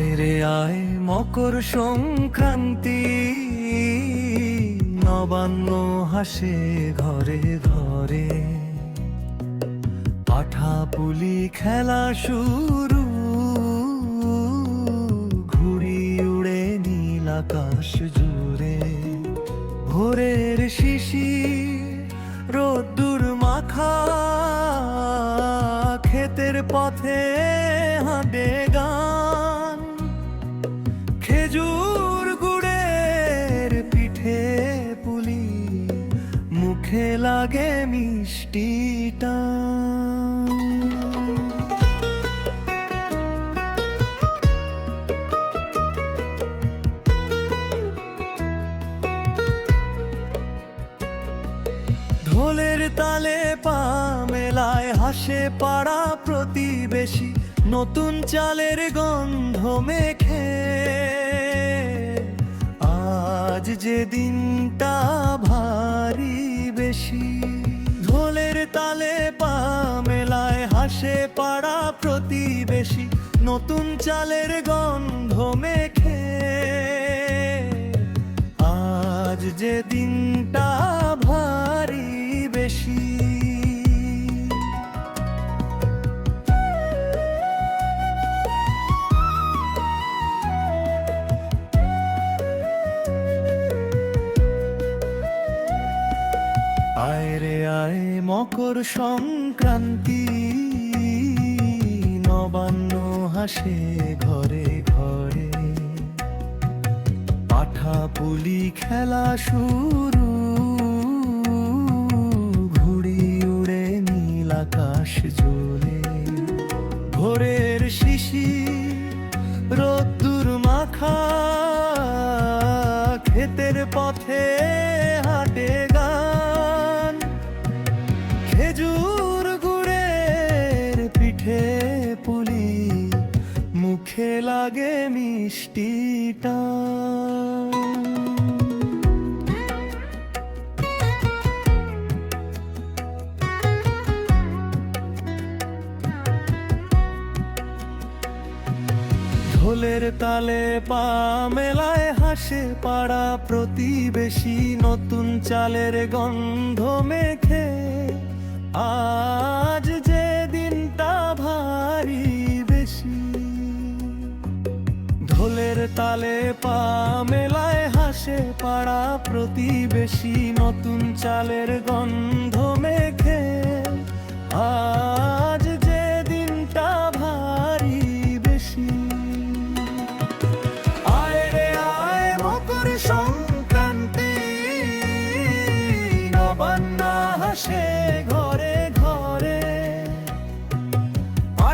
রে আয় মকর সংক্রান্তি। নবান্ন হাসে ঘরে ঘরে। পাঠা পুলি খেলা শুরু। ঘুড়ি উড়ে নীল আকাশ জুড়ে। ভোরের শিশি রোদ্দুর মাখা। ক্ষেতের পথে হাঁটে খেজুর গুড়ের পিঠে পুলি, মুখে লাগে মিষ্টিটা ঢোলের তালে পা মেলায় হাসে পাড়া প্রতিবেশী, নতুন চালের গন্ধ মেখে। আজ যে দিনটা ভারী বেশি। ঢোলের তালে পা মেলায় হাসে পাড়া প্রতিবেশী। নতুন চালের গন্ধ মেখে। আজ যে দিনটা মকর সংক্রান্তি, নবান্ন হাসে ঘরে ঘরে। পাঠা পুলি খেলা শুরু, ঘুড়ি উড়ে নীল আকাশ জ্বলে। ভোরের শিশি, রোদ্দুর মাখা, ক্ষেতের পথে হাটে খেজুর গুড়ের পিঠে পুলি, মুখে লাগে মিষ্টিটা ঢোলের তালে পা মেলায় হাসে পাড়া প্রতিবেশী, নতুন চালের গন্ধ মেখে। আজ যে দিনটা ভারী বেশি, ঢোলের তালে পা মেলায় হাসে পাড়া প্রতিবেশী, নতুন চালের গন্ধ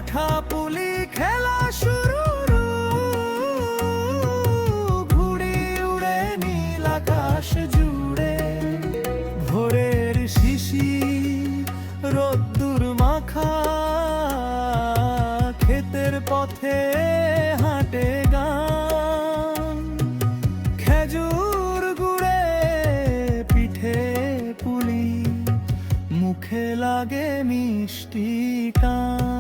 পাঠা পুলি খেলা শুরু ঘুড়ি উড়ে নীল আকাশ জুড়ে। ভোরের শিশি, রোদ্দুর মাখা। ক্ষেতের পথে হাঁটে গান। খেজুর গুড়ে পিঠে পুলি, মুখে লাগে মিষ্টি টান।